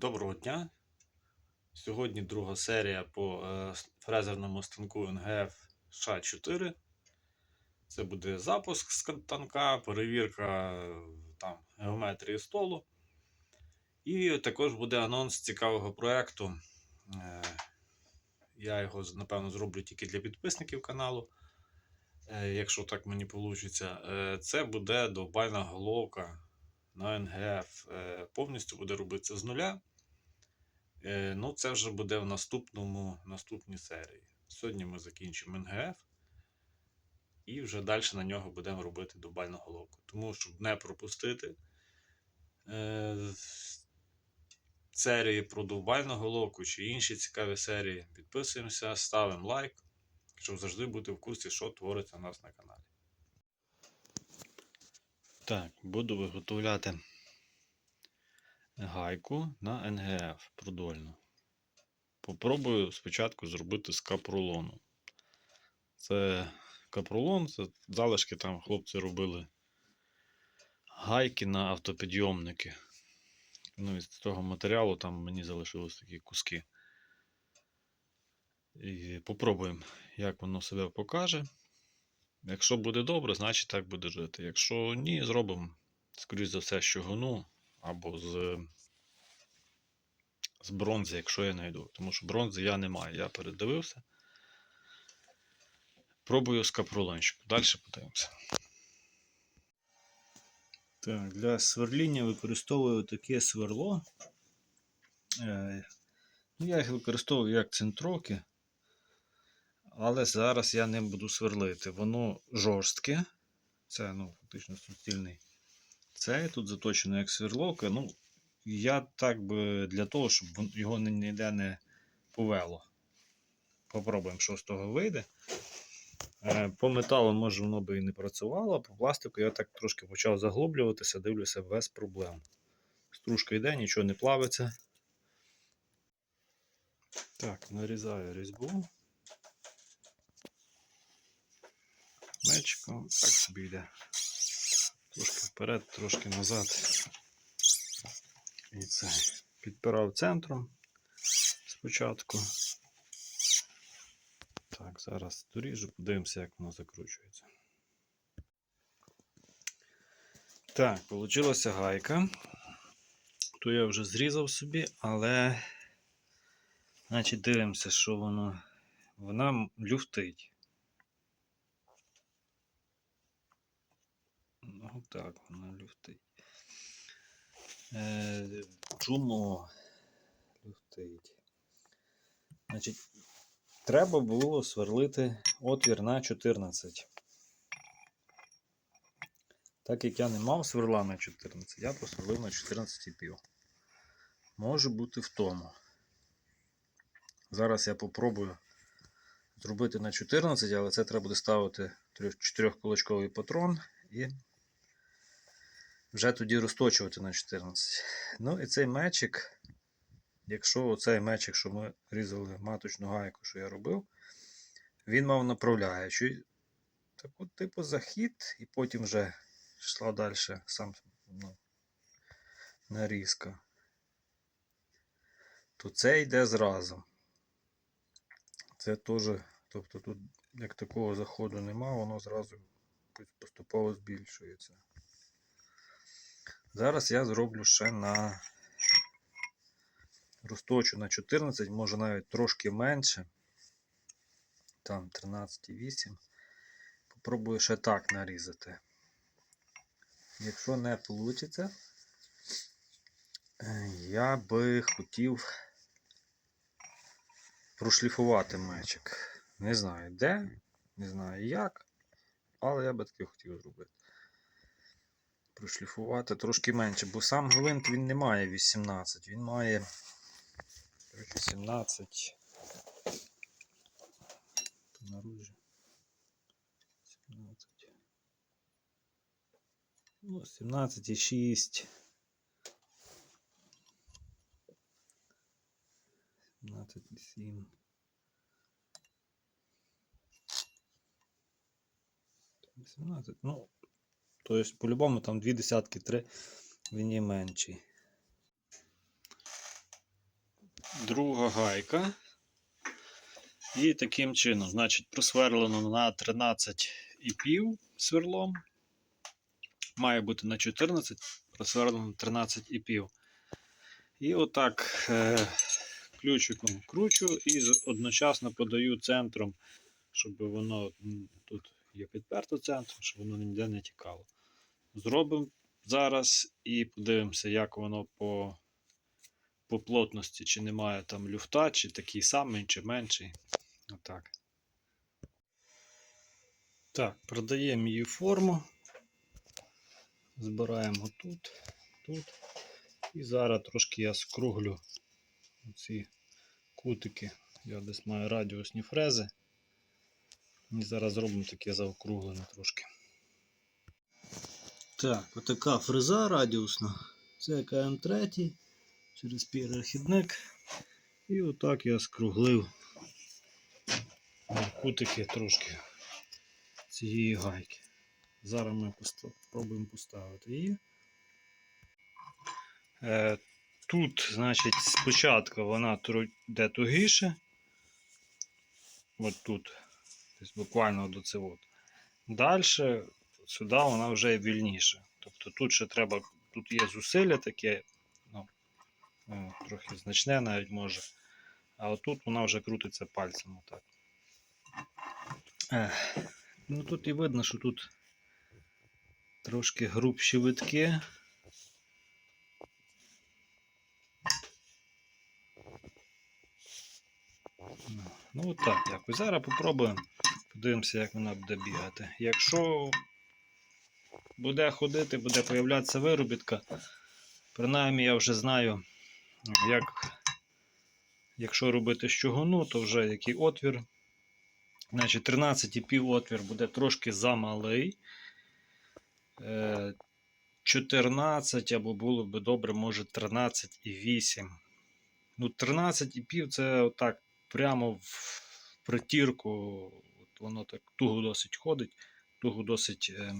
Доброго дня. Сьогодні друга серія по е, фрезерному станку НГФ ША4. Це буде запуск станка, перевірка е, там, геометрії столу. І також буде анонс цікавого проєкту. Е, Я його, напевно, зроблю тільки для підписників каналу. Якщо так мені вийде, це буде довбальна головка на НГФ. Повністю буде робитися з нуля. Е, Ну, це вже буде в наступному, наступній серії. Сьогодні ми закінчимо НГФ. І вже далі на нього будемо робити дубальну головку. Тому, щоб не пропустити е, серії про дубальну головку чи інші цікаві серії, підписуємося, ставимо лайк, щоб завжди бути в курсі, що твориться у нас на каналі. Так, буду виготовляти гайку на НГФ продольну. Попробую спочатку зробити з капролону. Це капролон, це залишки там хлопці робили гайки на автопідйомники. Ну, із того матеріалу там мені залишились такі куски. І попробуємо, як воно себе покаже. Якщо буде добре, значить так буде жити. Якщо ні, зробимо, скоріш за все, з чугуну або з, з бронзи, якщо я знайду. Тому що бронзи я не маю, я передивився. Пробую з капролончику. Далі подивимося. Так, для сверління використовую таке сверло. Е, ну, Я їх використовую як центроки. Але зараз я не буду сверлити. Воно жорстке. Це ну, фактично суцільний. Це тут заточено як сверловка. Ну, я так би для того, щоб його ні- ніде не повело. Попробуємо, що з того вийде. Е, По металу, може, воно би і не працювало, по пластику я так трошки почав заглублюватися, дивлюся без проблем. Стружка йде, нічого не плавиться. Так, нарізаю різьбу. Мечиком так собі йде. Трошки вперед, трошки назад. І це. Підпирав центром спочатку. Так, зараз доріжу, подивимося, як воно закручується. Так, вийшла гайка. То я вже зрізав собі, але значить дивимося, що воно. Вона люфтить. Ну так, вона люфтить. Е, Чому люфтить? Значить, треба було сверлити отвір на 14. Так як я не мав сверла на 14, я просверлив на 14,5. Може бути в тому. Зараз я попробую зробити на 14, але це треба буде ставити 4-кулачковий патрон і вже тоді розточувати на 14. Ну і цей мечик, якщо оцей мечик, що ми різали маточну гайку, що я робив, він мав направляючий. От, типу, захід, і потім вже йшла далі сам ну, нарізка. То це йде зразу. Це теж, тобто тут як такого заходу нема, воно зразу поступово збільшується. Зараз я зроблю ще на розточу на 14, може навіть трошки менше. Там 13,8. Попробую ще так нарізати. Якщо не вийде, я би хотів прошліфувати мечик. Не знаю де, не знаю як, але я би таки хотів зробити прошліфувати трошки менше, бо сам гвинт він не має 18, він має коротше, 17. Наружі. 17. Ну, 17,6. 17,7. Там 17. Ну, Тобто, по-любому там дві десятки, три, він є менший. друга гайка. І таким чином, значить, просверлено на 13,5 сверлом. Має бути на 14, просверлено на 13,5. І отак е, ключиком кручу і одночасно подаю центром, щоб воно тут є підперто центром, щоб воно ніде не тікало. Зробимо зараз і подивимося, як воно по, по плотності, чи немає там люфта, чи такий самий, чи менший. Отак. Так, продаємо її форму. Збираємо тут, тут. І зараз трошки я скруглю ці кутики. Я десь маю радіусні фрези. І зараз зробимо таке заокруглене трошки. Так, отака фреза радіусна. Це КМ3 через перехідник. І отак я скруглив кутики трошки цієї гайки. Зараз ми спробуємо поставити її. Е, тут, значить, спочатку вона йде тугіше. От тут. Тобто буквально до це Сюди вона вже вільніша. Тобто тут ще треба, тут є зусилля таке, ну, е, трохи значне навіть може. А отут вона вже крутиться пальцем отак. Ну тут і видно, що тут трошки грубші витки. Ну, Ну, от так якось. Зараз попробуємо. Подивимося, як вона буде бігати. Якщо буде ходити, буде появлятися виробітка, принаймні я вже знаю, як, якщо робити з чугуну, то вже який отвір. Значить, 13,5 отвір буде трошки замалий. Е, 14 або було б добре, може 13,8. Ну, 13,5 це отак прямо в притірку. От воно так туго досить ходить, туго досить. Е,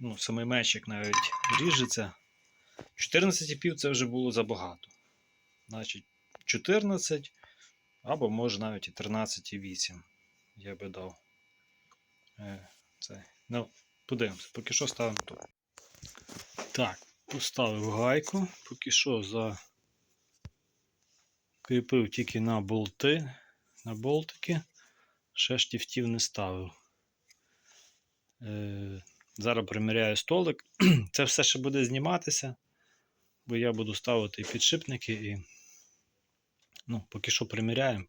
ну, самий мечик навіть ріжеться. 14,5 це вже було забагато. Значить, 14 або може навіть і 13,8 я би дав. Е, це. Ну, подивимося, поки що ставимо тут. Так, поставив гайку, поки що закріпив тільки на болти, на болтики, ще штифтів не ставив. Е, зараз приміряю столик. Це все ще буде зніматися, бо я буду ставити підшипники, і ну, поки що приміряємо.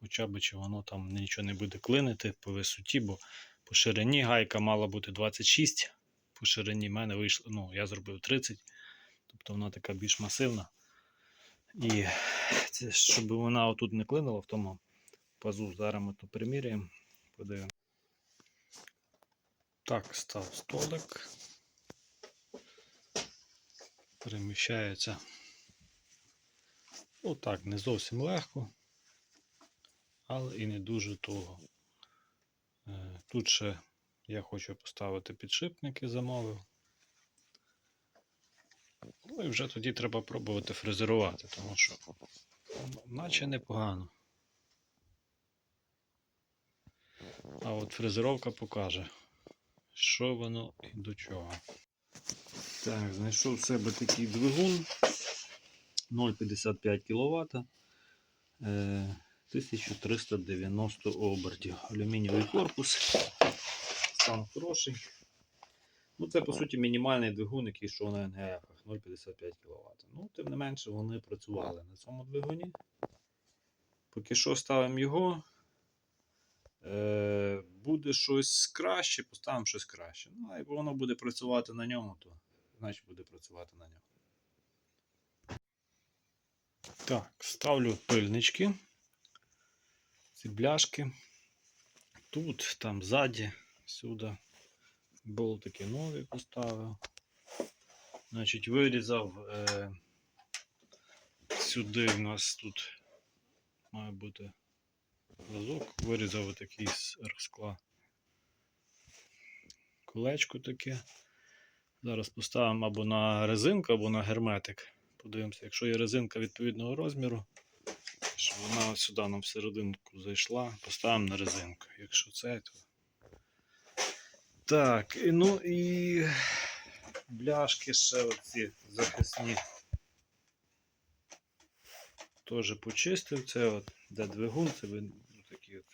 Хоча б чи воно там нічого не буде клинити по висоті, бо по ширині гайка мала бути 26. По ширині в мене вийшло, ну, я зробив 30, тобто вона така більш масивна. І це, щоб вона отут не клинила в тому пазу, зараз ми то приміряємо, подивимося. Так, став столик. Переміщається. Отак, не зовсім легко, але і не дуже туго. Е, Тут ще я хочу поставити підшипники, замовив. Ну і вже тоді треба пробувати фрезерувати, тому що ну, наче непогано. А от фрезеровка покаже, що воно і до чого. Так, знайшов в себе такий двигун 0,55 кВт. Е, 1390 обертів. Алюмінієвий корпус. Стан хороший. Ну, це, по суті, мінімальний двигун, який йшов на НГФ 0,55 кВт. Ну, тим не менше, вони працювали на цьому двигуні. Поки що ставимо його. Е, буде щось краще, поставимо щось краще. Ну, а як воно буде працювати на ньому, то значить буде працювати на ньому. Так, ставлю пильнички. Ці бляшки. Тут, там ззаді, сюди. Болтики нові поставив. Значить, вирізав е, сюди в нас тут має бути разок. Вирізав отакий з скла. Колечко таке. Зараз поставимо або на резинку, або на герметик. Подивимося, якщо є резинка відповідного розміру, щоб вона сюди нам всерединку зайшла, поставимо на резинку. Якщо це, то. Так, ну і бляшки ще оці захисні. Теж почистив. Це от де двигун, це ви- ну, такі от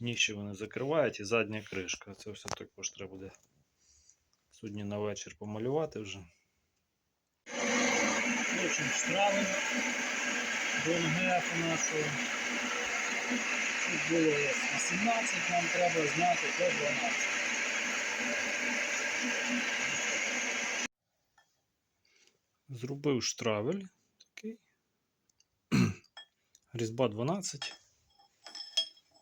ніші вони закривають і задня кришка. Це все також треба буде сьогодні на вечір помалювати вже. В общем, штрафи до НГФ нашого. Тут було 18, нам треба зняти до 12. Зробив штравель такий. Різьба 12.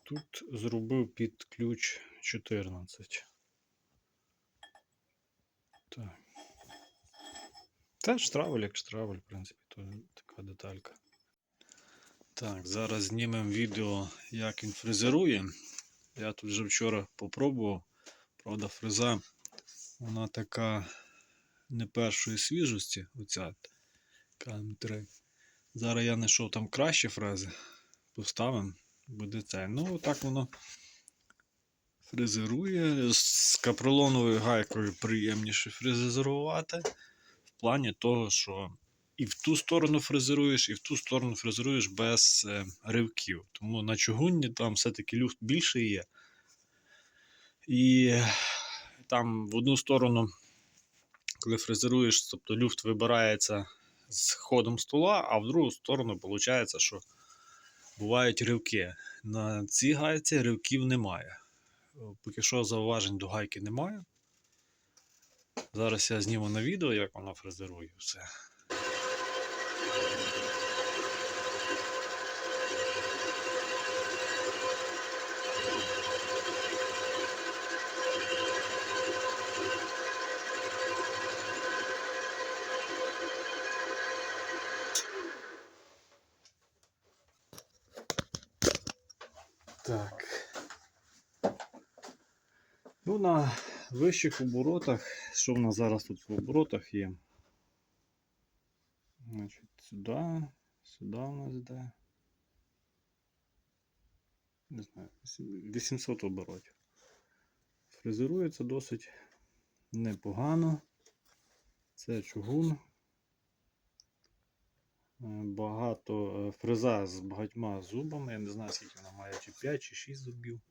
Тут зробив під ключ 14. Так. Та штравель як штравель, в принципі, то така деталька. Так, зараз знімемо відео, як він фрезерує. Я тут вже вчора попробував. Правда, фреза вона така не першої свіжості, оця КМ3. Зараз я знайшов там кращі фрези. Поставимо, буде це. Ну, так воно фрезерує. З капролоновою гайкою приємніше фрезерувати. В плані того, що і в ту сторону фрезеруєш, і в ту сторону фрезеруєш без е, ривків. Тому на чугунні там все-таки люфт більше є. І там в одну сторону, коли фрезеруєш, тобто люфт вибирається з ходом стола, а в другу сторону виходить, що бувають ривки. На цій гайці ривків немає. Поки що зауважень до гайки немає. Зараз я зніму на відео, як вона фрезерує все. Так. Ну, на вищих оборотах, що в нас зараз тут в оборотах є? Значить, сюди, сюди у нас йде. Не знаю, 800 оборотів. Фрезерується досить непогано. Це чугун. Е, Багато е, фреза з багатьма зубами. Я не знаю, скільки вона має, чи 5, чи 6 зубів.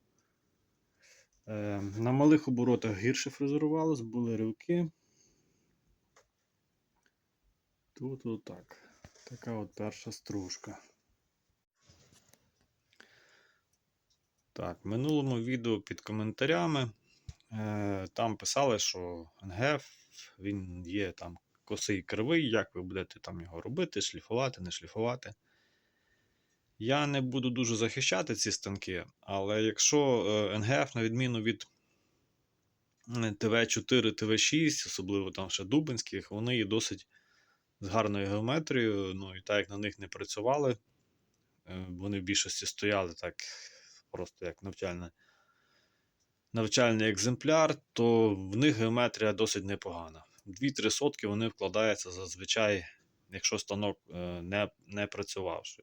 Е, На малих оборотах гірше фрезерувалось, були ривки. Тут отак. Така от перша стружка. Так, в минулому відео під коментарями там писали, що НГФ він є там косий кривий, як ви будете там його робити, шліфувати, не шліфувати. Я не буду дуже захищати ці станки, але якщо е, НГФ, на відміну від ТВ4, ТВ6, особливо там ще дубинських, вони є досить з гарною геометрією. Ну і так як на них не працювали, е, вони в більшості стояли так просто як навчальне, навчальний екземпляр, то в них геометрія досить непогана. 2-3 сотки вони вкладаються зазвичай, якщо станок е, не, не працювавши.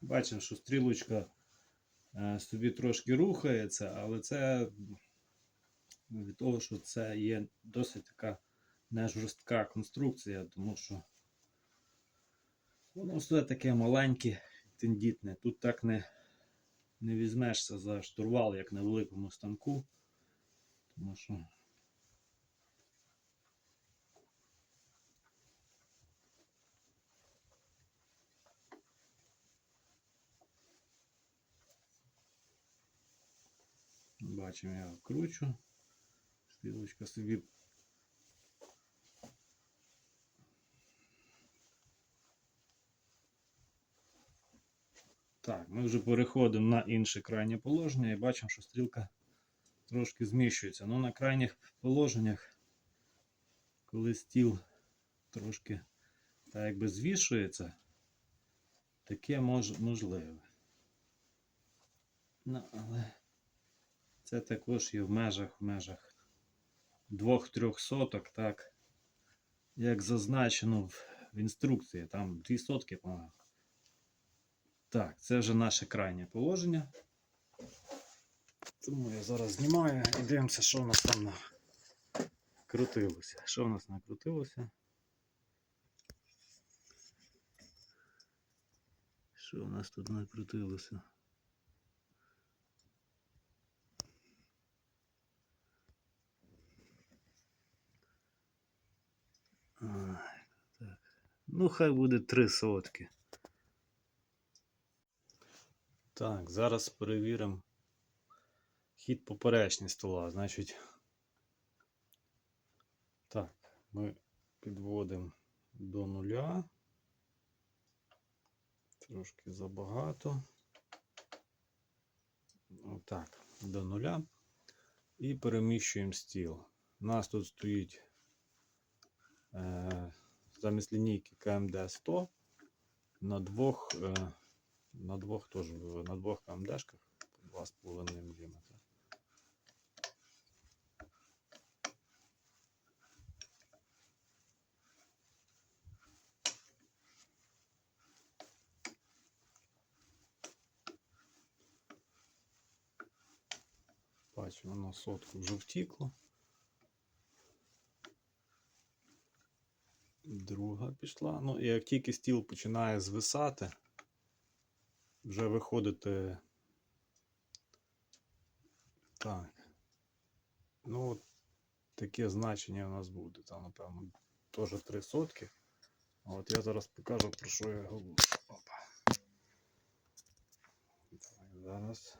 Бачимо, що стрілочка е, собі трошки рухається, але це від того, що це є досить така не жорстка конструкція, тому що воно все таке маленьке, тендітне. Тут так не, не візьмешся за штурвал, як на великому станку. Тому що бачимо, я вкручу. Стрілочка собі Так, ми вже переходимо на інше крайнє положення і бачимо, що стрілка трошки зміщується. Ну, на крайніх положеннях, коли стіл трошки так якби звішується, таке мож, можливе. Ну, але це також є в межах, в межах двох-трьох соток, так. Як зазначено в інструкції, там 2 сотки, по-моєму. Так, це вже наше крайнє положення. Тому я зараз знімаю і дивимося, що в нас там накрутилося. Що в нас накрутилося? Що в нас тут накрутилося? Так. Ну, хай буде три сотки. Так, зараз перевіримо хід поперечні стола. Значить, так, ми підводимо до нуля. Трошки забагато. Отак, до нуля. І переміщуємо стіл. У нас тут стоїть е, замість лінійки КМД 100 на двох, е, на двох теж на двох КМДшках 2,5 мм. Бачимо, на сотку вже втікло. Друга пішла. Ну, і як тільки стіл починає звисати, вже виходити. Так. Ну, от таке значення у нас буде. Там, напевно, теж 3 сотки. От я зараз покажу, про що я говорю. Опа. Так, зараз.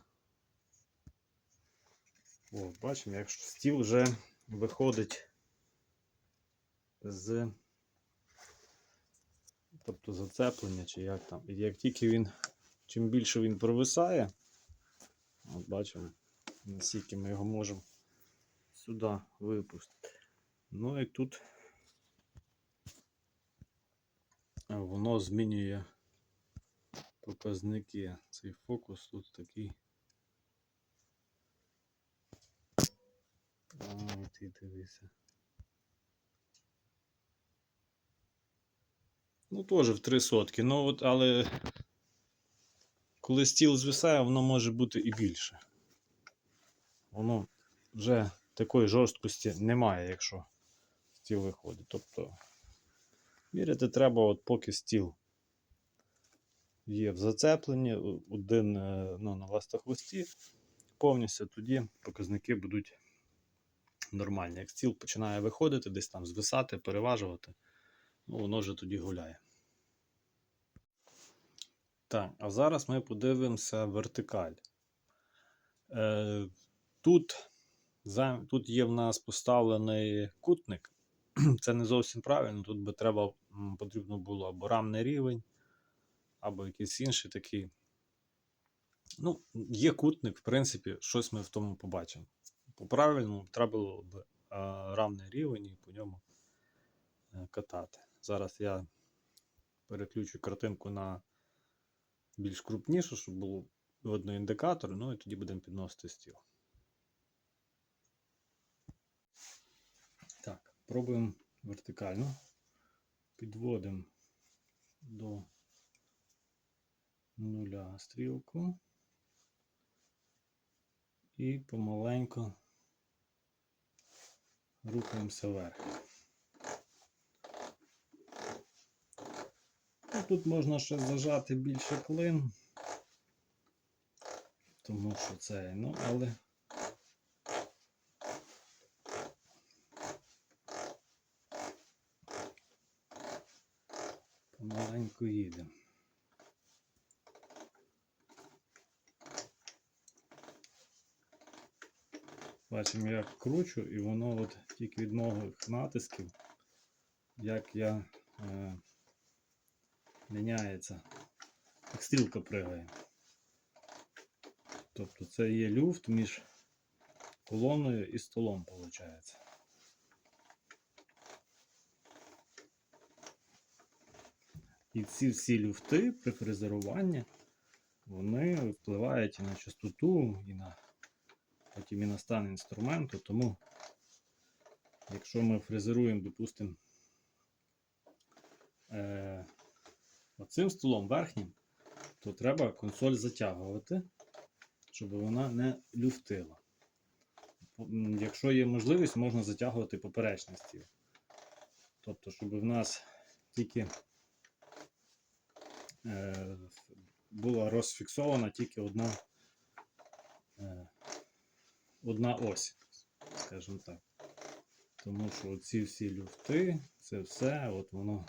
О, бачимо, якщо стіл вже виходить з тобто зацеплення, чи як там. І як тільки він, чим більше він провисає, от бачимо, наскільки ми його можемо сюди випустити. Ну і тут воно змінює показники. Цей фокус тут такий. А, ти дивися. Ну, теж в 3 сотки. Ну, от, але коли стіл звисає, воно може бути і більше. Воно вже такої жорсткості немає, якщо стіл виходить. Тобто, міряти треба, от поки стіл є в зацепленні, один е, ну, на ластохвості, повністю тоді показники будуть нормальні. Як стіл починає виходити, десь там звисати, переважувати, ну, воно вже тоді гуляє. Так, а зараз ми подивимося вертикаль. Е, тут, за, тут є в нас поставлений кутник. Це не зовсім правильно. Тут би треба, потрібно було або рамний рівень, або якийсь інший такий. Ну, є кутник, в принципі, щось ми в тому побачимо. По правильному треба було б е, равний рівень і по ньому е, катати. Зараз я переключу картинку на більш крупнішу, щоб було видно індикатор, ну і тоді будемо підносити стіл. Так, пробуємо вертикально. Підводимо до нуля стрілку і помаленьку рухаємося вверх. Тут можна ще зажати більше клин, тому що це, ну, але помаленьку їдемо. Бачимо, як кручу, і воно от тільки від моїх натисків, як я е, міняється, як стрілка пригає. Тобто це є люфт між колоною і столом, виходить. І ці всі люфти при фрезеруванні вони впливають і на частоту, і на потім і на стан інструменту. Тому, якщо ми фрезеруємо, допустимо, е, оцим столом верхнім, то треба консоль затягувати, щоб вона не люфтила. Якщо є можливість, можна затягувати поперечний стіл. Тобто, щоб в нас тільки е, була розфіксована тільки одна, е, одна ось, скажімо так. Тому що ці всі люфти, це все, от воно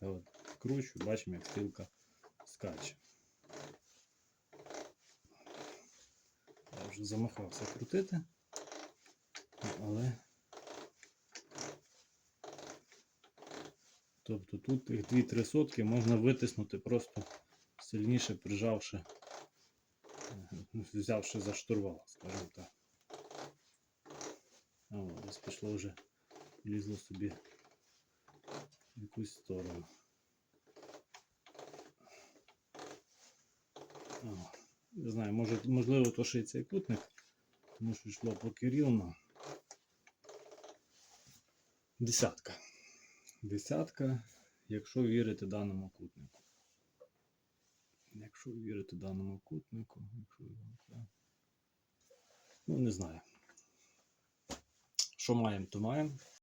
от кручу, бачимо, як стрілка скаче. Я вже замахався крутити, але. Тобто тут їх 2-3 сотки можна витиснути просто сильніше прижавши, взявши за штурвал, скажімо так. А от, десь пішло вже, лізло собі в якусь сторону. Не знаю, може, можливо, то ще й цей кутник, тому що йшло поки рівно. Десятка. Десятка, якщо вірити даному кутнику. Якщо вірити даному кутнику, якщо. Ну, не знаю. Що маємо, то маємо.